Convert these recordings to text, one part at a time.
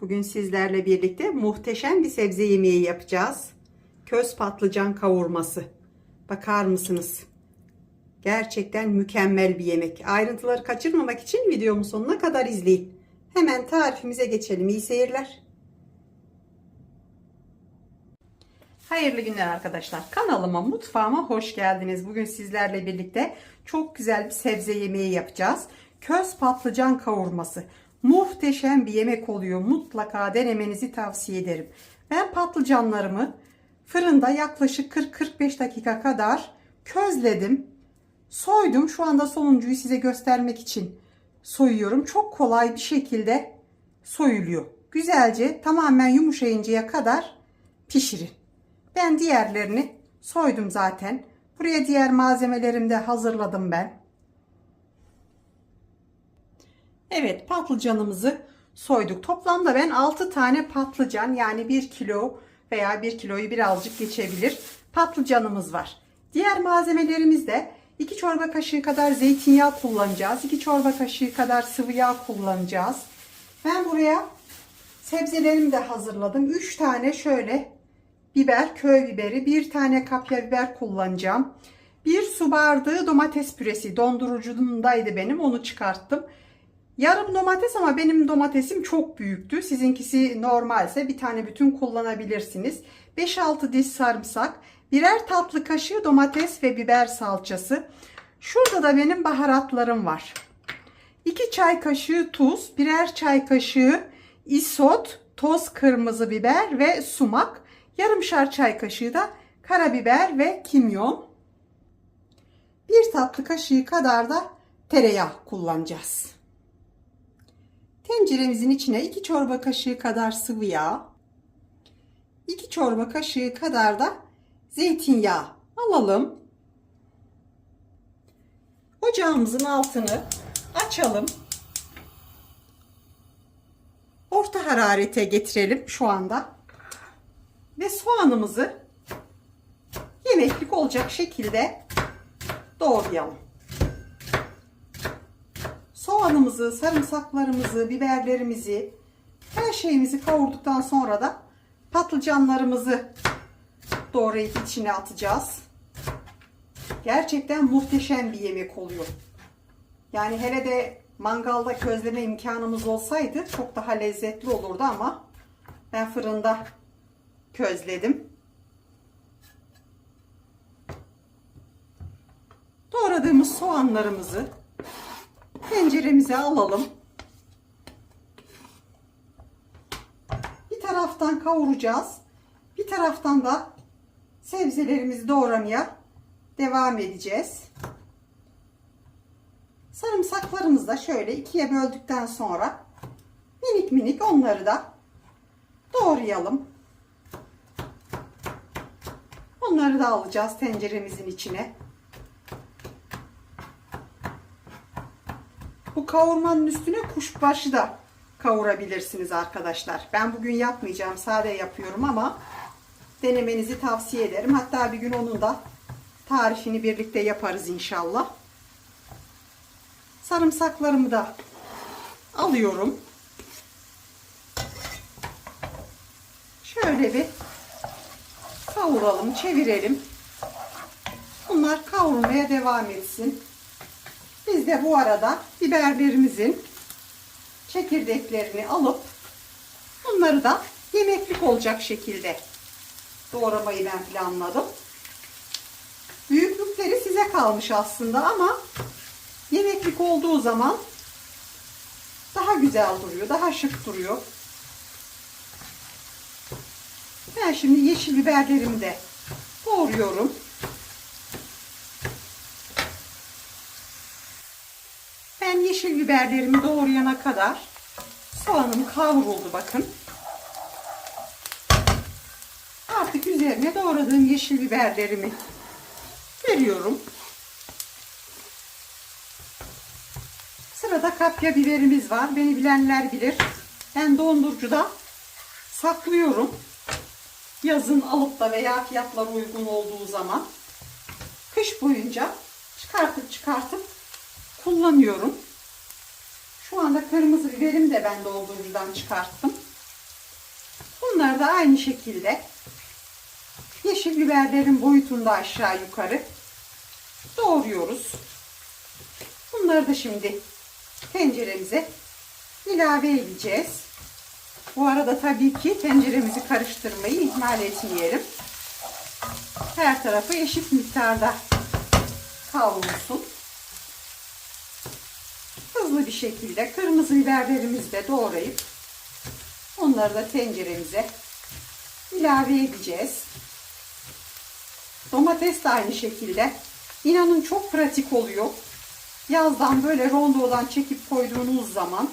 Bugün sizlerle birlikte muhteşem bir sebze yemeği yapacağız. Köz patlıcan kavurması. Bakar mısınız? Gerçekten mükemmel bir yemek. Ayrıntıları kaçırmamak için videomu sonuna kadar izleyin. Hemen tarifimize geçelim. İyi seyirler. Hayırlı günler arkadaşlar. Kanalıma, mutfağıma hoş geldiniz. Bugün sizlerle birlikte çok güzel bir sebze yemeği yapacağız. Köz patlıcan kavurması. Muhteşem bir yemek oluyor. Mutlaka denemenizi tavsiye ederim. Ben patlıcanlarımı fırında yaklaşık 40-45 dakika kadar közledim. Soydum. Şu anda sonuncuyu size göstermek için soyuyorum. Çok kolay bir şekilde soyuluyor. Güzelce tamamen yumuşayıncaya kadar pişirin. Ben diğerlerini soydum zaten. Buraya diğer malzemelerimi de hazırladım ben. Evet patlıcanımızı soyduk. Toplamda ben 6 tane patlıcan yani 1 kilo veya 1 kiloyu birazcık geçebilir patlıcanımız var. Diğer malzemelerimiz de 2 çorba kaşığı kadar zeytinyağı kullanacağız. 2 çorba kaşığı kadar sıvı yağ kullanacağız. Ben buraya sebzelerimi de hazırladım. 3 tane şöyle biber, köy biberi, bir tane kapya biber kullanacağım. Bir su bardağı domates püresi dondurucumdaydı benim onu çıkarttım. Yarım domates ama benim domatesim çok büyüktü. Sizinkisi normalse bir tane bütün kullanabilirsiniz. 5-6 diş sarımsak, birer tatlı kaşığı domates ve biber salçası. Şurada da benim baharatlarım var. 2 çay kaşığı tuz, birer çay kaşığı isot, toz kırmızı biber ve sumak. Yarımşar çay kaşığı da karabiber ve kimyon. Bir tatlı kaşığı kadar da tereyağı kullanacağız. Tenceremizin içine 2 çorba kaşığı kadar sıvı yağ, 2 çorba kaşığı kadar da zeytinyağı alalım. Ocağımızın altını açalım. Orta hararete getirelim şu anda. Ve soğanımızı yemeklik olacak şekilde doğrayalım. Soğanımızı, sarımsaklarımızı, biberlerimizi, her şeyimizi kavurduktan sonra da patlıcanlarımızı doğrayıp içine atacağız. Gerçekten muhteşem bir yemek oluyor. Yani hele de mangalda közleme imkanımız olsaydı çok daha lezzetli olurdu ama ben fırında közledim. Doğradığımız soğanlarımızı tenceremize alalım. Bir taraftan kavuracağız. Bir taraftan da sebzelerimizi doğramaya devam edeceğiz. Sarımsaklarımızı da şöyle ikiye böldükten sonra minik minik onları da doğrayalım. Onları da alacağız tenceremizin içine. Bu kavurmanın üstüne kuşbaşı da kavurabilirsiniz arkadaşlar. Ben bugün yapmayacağım. Sade yapıyorum ama denemenizi tavsiye ederim. Hatta bir gün onun da tarifini birlikte yaparız inşallah. Sarımsaklarımı da alıyorum. Şöyle bir kavuralım, çevirelim. Bunlar kavrulmaya devam etsin. Biz de bu arada biberlerimizin çekirdeklerini alıp bunları da yemeklik olacak şekilde doğramayı ben planladım. Büyüklükleri size kalmış aslında ama yemeklik olduğu zaman daha güzel duruyor, daha şık duruyor. Ben şimdi yeşil biberlerimi de doğruyorum. Ben yeşil biberlerimi doğrayana kadar soğanım kavruldu bakın. Artık üzerine doğradığım yeşil biberlerimi veriyorum. Sırada kapya biberimiz var. Beni bilenler bilir. Ben dondurucuda saklıyorum. Yazın alıp da veya fiyatlar uygun olduğu zaman kış boyunca çıkartıp çıkartıp kullanıyorum. Şu anda kırmızı biberimi de ben dondurucudan çıkarttım. Bunları da aynı şekilde yeşil biberlerin boyutunda aşağı yukarı doğruyoruz. Bunları da şimdi tenceremize ilave edeceğiz. Bu arada tabii ki tenceremizi karıştırmayı ihmal etmeyelim. Her tarafı eşit miktarda kavrulsun. Hızlı bir şekilde kırmızı biberlerimizi de doğrayıp onları da tenceremize ilave edeceğiz. Domates de aynı şekilde. İnanın çok pratik oluyor. Yazdan böyle rondodan çekip koyduğunuz zaman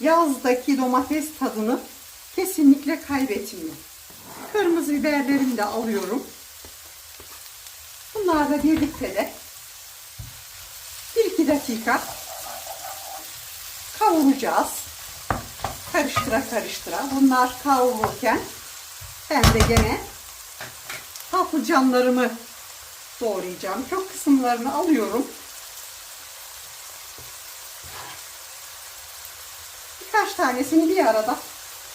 yazdaki domates tadını kesinlikle kaybetmiyor. Kırmızı biberlerimi de alıyorum. Bunlar da birlikte de 1-2 dakika kavuracağız. Karıştıra karıştıra. Bunlar kavrulurken ben de gene patlıcanlarımı doğrayacağım. Kök kısımlarını alıyorum. Birkaç tanesini bir arada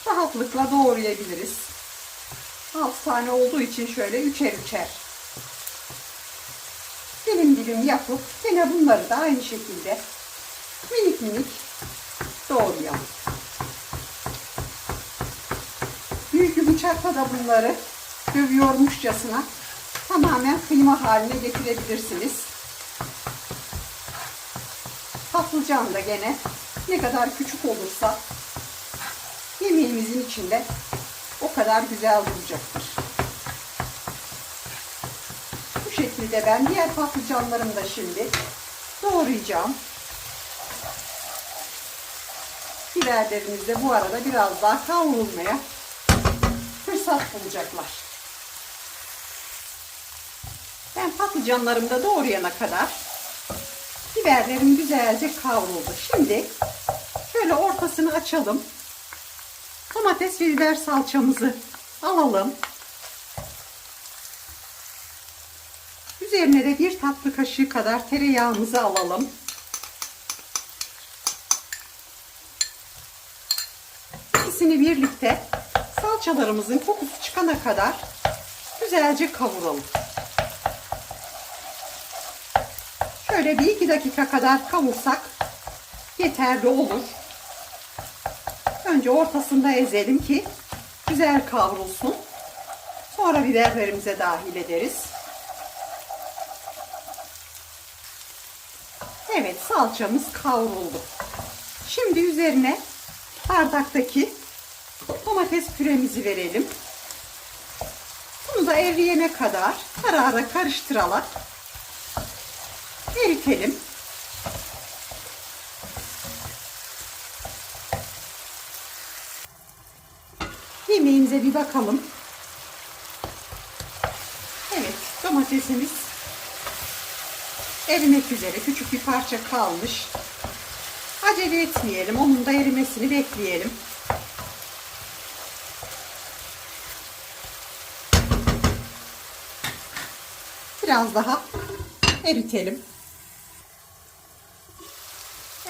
rahatlıkla doğrayabiliriz. 6 tane olduğu için şöyle üçer üçer dilim yapıp yine bunları da aynı şekilde minik minik doğrayalım. Büyük bir bıçakla da bunları dövüyormuşçasına tamamen kıyma haline getirebilirsiniz. Patlıcan da gene ne kadar küçük olursa yemeğimizin içinde o kadar güzel duracaktır. Bu şekilde ben diğer patlıcanlarımı da şimdi doğrayacağım. Biberlerimiz de bu arada biraz daha kavrulmaya fırsat bulacaklar. Ben patlıcanlarımı da doğrayana kadar biberlerim güzelce kavruldu. Şimdi şöyle ortasını açalım. Domates ve biber salçamızı alalım. Üzerine de bir tatlı kaşığı kadar tereyağımızı alalım. İkisini birlikte salçalarımızın kokusu çıkana kadar güzelce kavuralım. Şöyle bir iki dakika kadar kavursak yeterli olur. Önce ortasında ezelim ki güzel kavrulsun. Sonra biberlerimize dahil ederiz. Evet salçamız kavruldu. Şimdi üzerine bardaktaki domates püremizi verelim. Bunu da eriyene kadar ara ara karıştırarak eritelim. Yemeğimize bir bakalım. Evet domatesimiz erimek üzere küçük bir parça kalmış. Acele etmeyelim. Onun da erimesini bekleyelim. Biraz daha eritelim.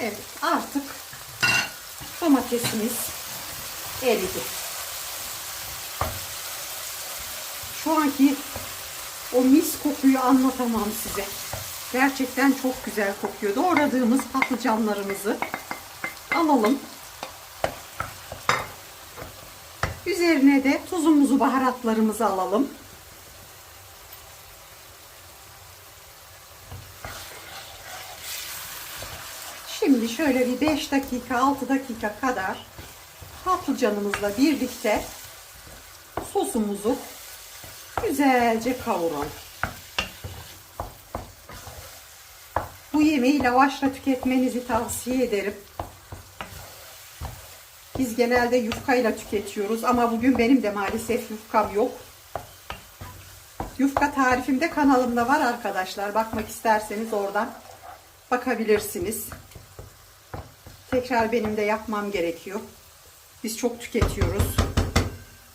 Evet artık domatesimiz eridi. Şu anki o mis kokuyu anlatamam size. Gerçekten çok güzel kokuyor. Doğradığımız patlıcanlarımızı alalım. Üzerine de tuzumuzu, baharatlarımızı alalım. Şimdi şöyle bir 5 dakika, 6 dakika kadar patlıcanımızla birlikte sosumuzu güzelce kavuralım. Bu yemeği lavaşla tüketmenizi tavsiye ederim. Biz genelde yufkayla tüketiyoruz ama bugün benim de maalesef yufkam yok. Yufka tarifim de kanalımda var arkadaşlar. Bakmak isterseniz oradan bakabilirsiniz. Tekrar benim de yapmam gerekiyor. Biz çok tüketiyoruz.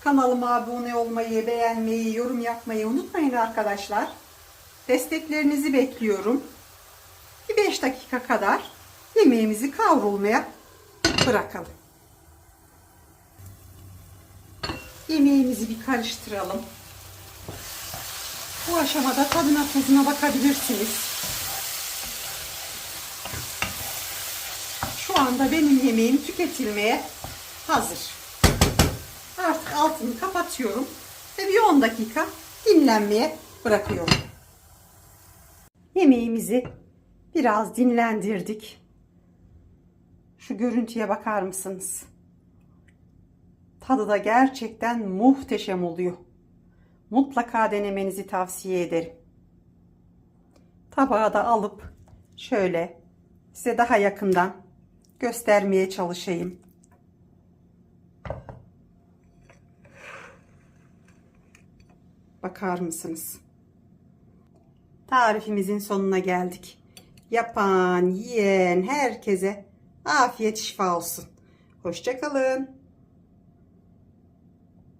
Kanalıma abone olmayı, beğenmeyi, yorum yapmayı unutmayın arkadaşlar. Desteklerinizi bekliyorum. Bir 5 dakika kadar yemeğimizi kavrulmaya bırakalım. Yemeğimizi bir karıştıralım. Bu aşamada tadına tuzuna bakabilirsiniz. Şu anda benim yemeğim tüketilmeye hazır. Artık altını kapatıyorum ve bir 10 dakika dinlenmeye bırakıyorum. Yemeğimizi biraz dinlendirdik. Şu görüntüye bakar mısınız? Tadı da gerçekten muhteşem oluyor. Mutlaka denemenizi tavsiye ederim. Tabağa da alıp şöyle size daha yakından göstermeye çalışayım. Bakar mısınız? Tarifimizin sonuna geldik. Yapan, yiyen herkese afiyet şifa olsun. Hoşçakalın.